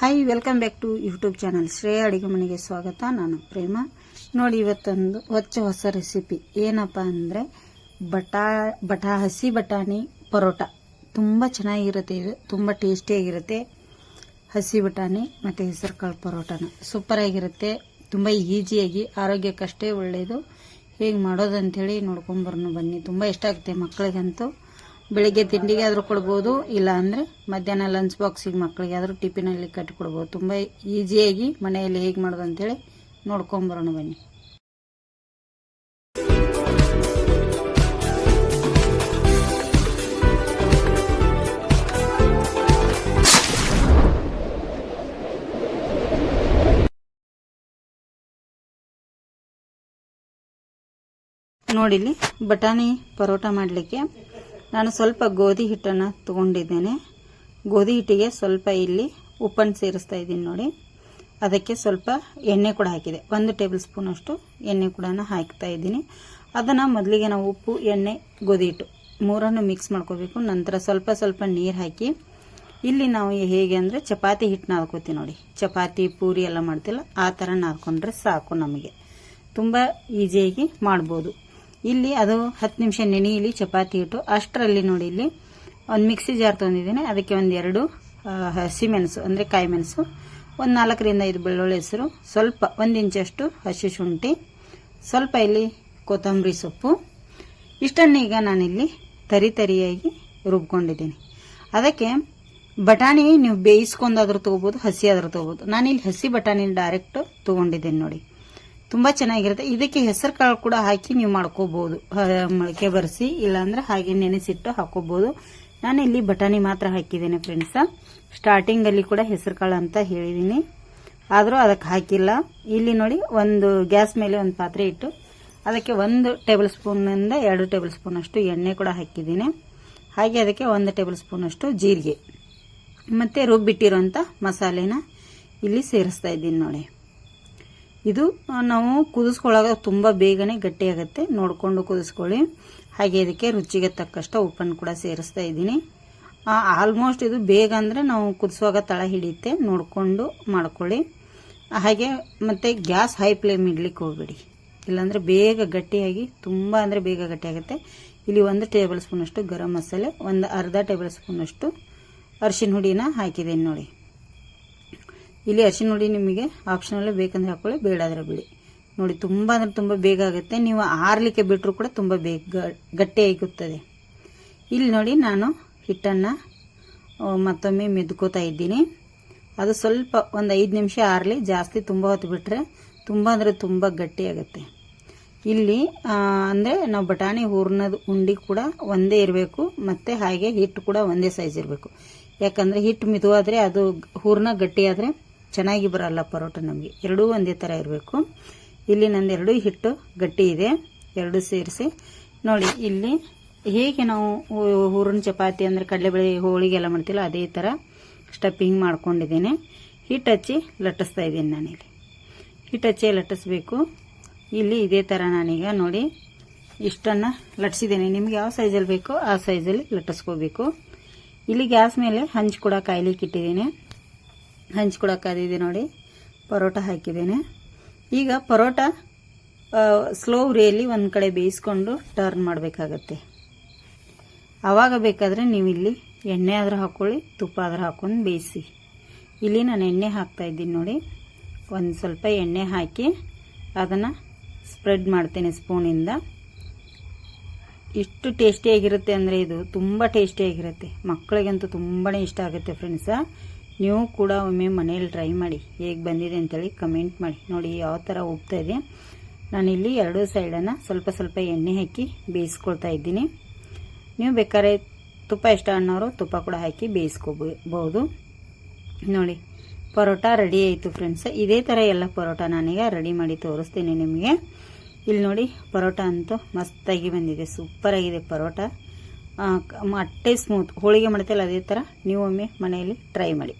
Hi welcome back to YouTube channel Shreya ಅಡುಗೆ ಮನೆಗೆ ಸ್ವಾಗತ. ನಾನು ಪ್ರೇಮ. ನೋಡಿ, ಇವತ್ತೊಂದು ಹೊಚ್ಚ ಹೊಸ ರೆಸಿಪಿ ಏನಪ್ಪ ಅಂದರೆ, ಬಟಾ ಬಟಾ, ಹಸಿ ಬಟಾಣಿ ಪರೋಟ. ತುಂಬ ಚೆನ್ನಾಗಿರುತ್ತೆ ಇದು. ತುಂಬ ಟೇಸ್ಟಿಯಾಗಿರುತ್ತೆ ಹಸಿ ಬಟಾಣಿ ಮತ್ತು ಹೆಸರು ಕಾಳು ಪರೋಟನ ಸೂಪರಾಗಿರುತ್ತೆ ತುಂಬ ಈಸಿಯಾಗಿ ಆರೋಗ್ಯಕ್ಕಷ್ಟೇ ಒಳ್ಳೆಯದು ಹೇಗೆ ಮಾಡೋದಂಥೇಳಿ ನೋಡ್ಕೊಂಬರ್ನು ಬನ್ನಿ. ತುಂಬ ಇಷ್ಟ ಆಗುತ್ತೆ ಮಕ್ಕಳಿಗಂತೂ. ಬೆಳಿಗ್ಗೆ ತಿಂಡಿಗೆ ಆದರೂ ಕೊಡ್ಬೋದು ಇಲ್ಲ ಅಂದರೆ ಮಧ್ಯಾಹ್ನ ಲಂಚ್ ಬಾಕ್ಸಿಗೆ ಮಕ್ಕಳಿಗೆ ಆದರೂ ಟಿಫಿನಲ್ಲಿ ಕಟ್ಟಿ ಕೊಡ್ಬೋದು. ತುಂಬ ಈಸಿಯಾಗಿ ಮನೆಯಲ್ಲಿ ಹೇಗೆ ಮಾಡೋದು ಅಂತೇಳಿ ನೋಡ್ಕೊಂಬರೋಣ ಬನ್ನಿ. ನೋಡಿಲಿ ಬಟಾಣಿ ಪರೋಟ ಮಾಡಲಿಕ್ಕೆ ನಾನು ಸ್ವಲ್ಪ ಗೋಧಿ ಹಿಟ್ಟನ್ನು ತಗೊಂಡಿದ್ದೇನೆ. ಗೋಧಿ ಹಿಟ್ಟಿಗೆ ಸ್ವಲ್ಪ ಇಲ್ಲಿ ಉಪ್ಪನ್ನು ಸೇರಿಸ್ತಾ ಇದ್ದೀನಿ ನೋಡಿ. ಅದಕ್ಕೆ ಸ್ವಲ್ಪ ಎಣ್ಣೆ ಕೂಡ ಹಾಕಿದೆ. ಒಂದು ಟೇಬಲ್ ಸ್ಪೂನಷ್ಟು ಎಣ್ಣೆ ಕೂಡ ಹಾಕ್ತಾ ಇದ್ದೀನಿ. ಅದನ್ನು ಮೊದಲಿಗೆ ನಾವು ಉಪ್ಪು, ಎಣ್ಣೆ, ಗೋಧಿ ಹಿಟ್ಟು ಮೂರನ್ನು ಮಿಕ್ಸ್ ಮಾಡ್ಕೋಬೇಕು. ನಂತರ ಸ್ವಲ್ಪ ಸ್ವಲ್ಪ ನೀರು ಹಾಕಿ ಇಲ್ಲಿ ನಾವು ಹೇಗೆ ಅಂದರೆ ಚಪಾತಿ ಹಿಟ್ಟು ನಾದ್ಕೋತೀವಿ ನೋಡಿ. ಚಪಾತಿ, ಪೂರಿ ಎಲ್ಲ ಮಾಡ್ತಿಲ್ಲ. ಆ ಥರ ನಾದ್ಕೊಂಡ್ರೆ ಸಾಕು ನಮಗೆ. ತುಂಬ ಈಸಿಯಾಗಿ ಮಾಡ್ಬೋದು. ಇಲ್ಲಿ ಅದು ಹತ್ತು ನಿಮಿಷ ನೆನೆಯಲಿ, ಚಪಾತಿ ಹಿಟ್ಟು ಅಷ್ಟರಲ್ಲಿ ನೋಡಿ ಇಲ್ಲಿ ಒಂದು ಮಿಕ್ಸಿ ಜಾರ್ ತೊಗೊಂಡಿದ್ದೀನಿ ಅದಕ್ಕೆ ಒಂದು ಎರಡು ಹಸಿಮೆಣಸು ಅಂದರೆ ಕಾಯಿ ಮೆಣಸು, ಒಂದು ನಾಲ್ಕರಿಂದ ಐದು ಬೆಳ್ಳುಳ್ಳಿ ಹೆಸರು, ಸ್ವಲ್ಪ ಒಂದು ಇಂಚಷ್ಟು ಹಸಿ ಶುಂಠಿ, ಸ್ವಲ್ಪ ಇಲ್ಲಿ ಕೊತ್ತಂಬರಿ ಸೊಪ್ಪು. ಇಷ್ಟನ್ನು ಈಗ ನಾನಿಲ್ಲಿ ತರಿ ತರಿಯಾಗಿ ರುಬ್ಕೊಂಡಿದ್ದೀನಿ. ಅದಕ್ಕೆ ಬಟಾಣಿ ನೀವು ಬೇಯಿಸ್ಕೊಂಡಾದ್ರೂ ತೊಗೋಬೋದು ಹಸಿ ಆದರೂ ತೊಗೋಬೋದು. ನಾನಿಲ್ಲಿ ಹಸಿ ಬಟಾಣಿ ಡೈರೆಕ್ಟು ತೊಗೊಂಡಿದ್ದೀನಿ ನೋಡಿ. ತುಂಬ ಚೆನ್ನಾಗಿರುತ್ತೆ. ಇದಕ್ಕೆ ಹೆಸರು ಕಾಳು ಕೂಡ ಹಾಕಿ ನೀವು ಮಾಡ್ಕೋಬಹುದು ಮೊಳಕೆ ಬರೆಸಿ, ಇಲ್ಲಾಂದ್ರೆ ಹಾಗೆ ನೆನೆಸಿಟ್ಟು ಹಾಕೋಬಹುದು ನಾನು ಇಲ್ಲಿ ಬಟಾಣಿ ಮಾತ್ರ ಹಾಕಿದ್ದೇನೆ ಫ್ರೆಂಡ್ಸ. ಸ್ಟಾರ್ಟಿಂಗಲ್ಲಿ ಕೂಡ ಹೆಸರು ಕಾಳು ಅಂತ ಹೇಳಿದ್ದೀನಿ. ಆದರೂ ಅದಕ್ಕೆ ಹಾಕಿಲ್ಲ. ಇಲ್ಲಿ ನೋಡಿ, ಒಂದು ಗ್ಯಾಸ್ ಮೇಲೆ ಒಂದು ಪಾತ್ರೆ ಇಟ್ಟು, ಅದಕ್ಕೆ ಒಂದು ಟೇಬಲ್ ಸ್ಪೂನಿಂದ ಎರಡು ಟೇಬಲ್ ಸ್ಪೂನಷ್ಟು ಎಣ್ಣೆ ಕೂಡ ಹಾಕಿದ್ದೀನಿ. ಹಾಗೆ ಅದಕ್ಕೆ ಒಂದು ಟೇಬಲ್ ಸ್ಪೂನಷ್ಟು ಜೀರಿಗೆ. ಮತ್ತು ರುಬ್ಬಿಟ್ಟಿರೋಂಥ ಮಸಾಲೆನ ಇಲ್ಲಿ ಸೇರಿಸ್ತಾ ಇದ್ದೀನಿ ನೋಡಿ. ಇದು ನಾವು ಕುದಿಸ್ಕೊಳ್ಳಾಗ ತುಂಬ ಬೇಗನೆ ಗಟ್ಟಿಯಾಗುತ್ತೆ ನೋಡಿಕೊಂಡು ಕುದಿಸ್ಕೊಳ್ಳಿ. ಹಾಗೆ ಇದಕ್ಕೆ ರುಚಿಗೆ ತಕ್ಕಷ್ಟು ಉಪ್ಪನ್ನು ಕೂಡ ಸೇರಿಸ್ತಾ ಇದ್ದೀನಿ. ಆಲ್ಮೋಸ್ಟ್ ಇದು ಬೇಗ ಅಂದರೆ ನಾವು ಕುದಿಸುವಾಗ ತಳ ಹಿಡಿಯುತ್ತೆ. ನೋಡಿಕೊಂಡು ಮಾಡ್ಕೊಳ್ಳಿ. ಹಾಗೆ ಮತ್ತು ಗ್ಯಾಸ್ ಹೈ ಫ್ಲೇಮ್ ಇಡ್ಲಿಕ್ಕೆ ಹೋಗ್ಬೇಡಿ. ಇಲ್ಲಾಂದರೆ ಬೇಗ ಗಟ್ಟಿಯಾಗಿ, ತುಂಬ ಅಂದರೆ ಬೇಗ ಗಟ್ಟಿಯಾಗುತ್ತೆ. ಇಲ್ಲಿ ಒಂದು ಟೇಬಲ್ ಸ್ಪೂನಷ್ಟು ಗರಂ ಮಸಾಲೆ, ಒಂದು ಅರ್ಧ ಟೇಬಲ್ ಸ್ಪೂನಷ್ಟು ಅರಿಶಿನ ಹುಡಿನ ಹಾಕಿದ್ದೀನಿ ನೋಡಿ. ಇಲ್ಲಿ ಅರಿಶಿನ ನೋಡಿ ನಿಮಗೆ ಆಪ್ಷನಲ್ಲೇ ಬೇಕಂದ್ರೆ ಹಾಕೊಳ್ಳಿ ಬೇಡಾದ್ರೆ ಬಿಡಿ. ನೋಡಿ, ತುಂಬ ಅಂದರೆ ತುಂಬ ಬೇಗ ಆಗುತ್ತೆ. ನೀವು ಆರಲಿಕ್ಕೆ ಬಿಟ್ಟರು ಕೂಡ ತುಂಬ ಬೇಗ ಗಟ್ಟಿಯಾಗುತ್ತದೆ ಇಲ್ಲಿ ನೋಡಿ ನಾನು ಹಿಟ್ಟನ್ನು ಮತ್ತೊಮ್ಮೆ ಮೆದ್ಕೋತಾ ಇದ್ದೀನಿ. ಅದು ಸ್ವಲ್ಪ ಒಂದು ಐದು ನಿಮಿಷ ಆರಲಿ, ಜಾಸ್ತಿ ತುಂಬ ಹೊತ್ತು ಬಿಟ್ಟರೆ ತುಂಬ ಅಂದರೆ ತುಂಬ ಗಟ್ಟಿಯಾಗುತ್ತೆ ಇಲ್ಲಿ ಅಂದರೆ ನಾವು ಬಟಾಣಿ ಹೂರ್ಣದ ಉಂಡಿ ಕೂಡ ಒಂದೇ ಇರಬೇಕು, ಮತ್ತು ಹಾಗೆ ಹಿಟ್ಟು ಕೂಡ ಒಂದೇ ಸೈಜ್ ಇರಬೇಕು. ಯಾಕಂದರೆ ಹಿಟ್ಟು ಮಿದುವಾದರೆ ಅದು ಹೂರ್ಣ ಗಟ್ಟಿಯಾದರೆ ಚೆನ್ನಾಗಿ ಬರಲ್ಲ ಪರೋಟ ನಮಗೆ. ಎರಡೂ ಒಂದೇ ಥರ ಇರಬೇಕು. ಇಲ್ಲಿ ನಂದು ಎರಡೂ ಹಿಟ್ಟು ಗಟ್ಟಿ ಇದೆ. ಎರಡು ಸೇರಿಸಿ. ನೋಡಿ, ಇಲ್ಲಿ ಹೇಗೆ ನಾವು ಹೂರಣ ಚಪಾತಿ ಅಂದರೆ ಕಡಲೆಬೇಳೆ ಹೋಳಿಗೆ ಎಲ್ಲ ಮಾಡ್ತಿಲ್ಲ ಅದೇ ಥರ ಸ್ಟಪ್ಪಿಂಗ್ ಮಾಡ್ಕೊಂಡಿದ್ದೇನೆ. ಹಿಟ್ಟು ಹಚ್ಚಿ ಲಟ್ಟಿಸ್ತಾ ಇದ್ದೀನಿ ನಾನಿಲ್ಲಿ. ಹಿಟ್ಟು ಹಚ್ಚಿ ಲಟ್ಟಿಸ್ಬೇಕು. ಇಲ್ಲಿ ಇದೇ ಥರ ನಾನೀಗ ನೋಡಿ ಇಷ್ಟನ್ನು ಲಟ್ಟಿಸಿದ್ದೇನೆ. ನಿಮ್ಗೆ ಯಾವ ಸೈಜಲ್ಲಿ ಬೇಕೋ ಆ ಸೈಜಲ್ಲಿ ಲಟ್ಟಿಸ್ಕೋಬೇಕು. ಇಲ್ಲಿ ಗ್ಯಾಸ್ ಮೇಲೆ ಹಂಚು ಕೂಡ ಕಾಯ್ಲಿಕ್ಕೆ ಇಟ್ಟಿದ್ದೀನಿ. ಹಂಚ್ಕೊಳಕ್ಕಾದಿದೆ ನೋಡಿ. ಪರೋಟ ಹಾಕಿದ್ದೇನೆ. ಈಗ ಪರೋಟ ಸ್ಲೋ ಉರಿಯಲ್ಲಿ ಒಂದು ಕಡೆ ಬೇಯಿಸ್ಕೊಂಡು ಟರ್ನ್ ಮಾಡಬೇಕಾಗತ್ತೆ. ಆವಾಗ ಬೇಕಾದರೆ ನೀವು ಇಲ್ಲಿ ಎಣ್ಣೆ ಆದರೂ ಹಾಕ್ಕೊಳ್ಳಿ ತುಪ್ಪ ಆದರೂ ಹಾಕ್ಕೊಂಡು ಬೇಯಿಸಿ. ಇಲ್ಲಿ ನಾನು ಎಣ್ಣೆ ಹಾಕ್ತಾ ಇದ್ದೀನಿ ನೋಡಿ. ಒಂದು ಸ್ವಲ್ಪ ಎಣ್ಣೆ ಹಾಕಿ ಅದನ್ನು ಸ್ಪ್ರೆಡ್ ಮಾಡ್ತೇನೆ ಸ್ಪೂನಿಂದ ಇಷ್ಟು ಟೇಸ್ಟಿಯಾಗಿರುತ್ತೆ ಅಂದರೆ ಇದು ತುಂಬ ಟೇಸ್ಟಿಯಾಗಿರುತ್ತೆ ಮಕ್ಕಳಿಗಂತೂ ತುಂಬಾ ಇಷ್ಟ ಆಗುತ್ತೆ ಫ್ರೆಂಡ್ಸ ನೀವು ಕೂಡ ಒಮ್ಮೆ ಮನೇಲಿ ಟ್ರೈ ಮಾಡಿ, ಹೇಗೆ ಬಂದಿದೆ ಅಂತೇಳಿ ಕಮೆಂಟ್ ಮಾಡಿ. ನೋಡಿ ಯಾವ ಥರ ಉಪ್ತಾ ಇದೆ. ನಾನಿಲ್ಲಿ ಎರಡೂ ಸೈಡನ್ನು ಸ್ವಲ್ಪ ಸ್ವಲ್ಪ ಎಣ್ಣೆ ಹಾಕಿ ಬೇಯಿಸ್ಕೊಳ್ತಾ ಇದ್ದೀನಿ. ನೀವು ಬೇಕಾದ್ರೆ ತುಪ್ಪ ಇಷ್ಟ ಅನ್ನೋರು ತುಪ್ಪ ಕೂಡ ಹಾಕಿ ಬೇಯಿಸ್ಕೋಬಹುದು ನೋಡಿ, ಪರೋಟ ರೆಡಿ ಆಯಿತು ಫ್ರೆಂಡ್ಸ್ ಇದೇ ಥರ ಎಲ್ಲ ಪರೋಟ ನಾನೀಗ ರೆಡಿ ಮಾಡಿ ತೋರಿಸ್ತೀನಿ ನಿಮಗೆ. ಇಲ್ಲಿ ನೋಡಿ, ಪರೋಟ ಅಂತೂ ಮಸ್ತಾಗಿ ಬಂದಿದೆ. ಸೂಪರಾಗಿದೆ ಪರೋಟ. ಅಟ್ಟೆ ಸ್ಮೂತ್ ಹೋಳಿಗೆ ಮಾಡ್ತಲ್ಲ ಅದೇ ಥರ ನೀವು ಒಮ್ಮೆ ಮನೆಯಲ್ಲಿ ಟ್ರೈ ಮಾಡಿ.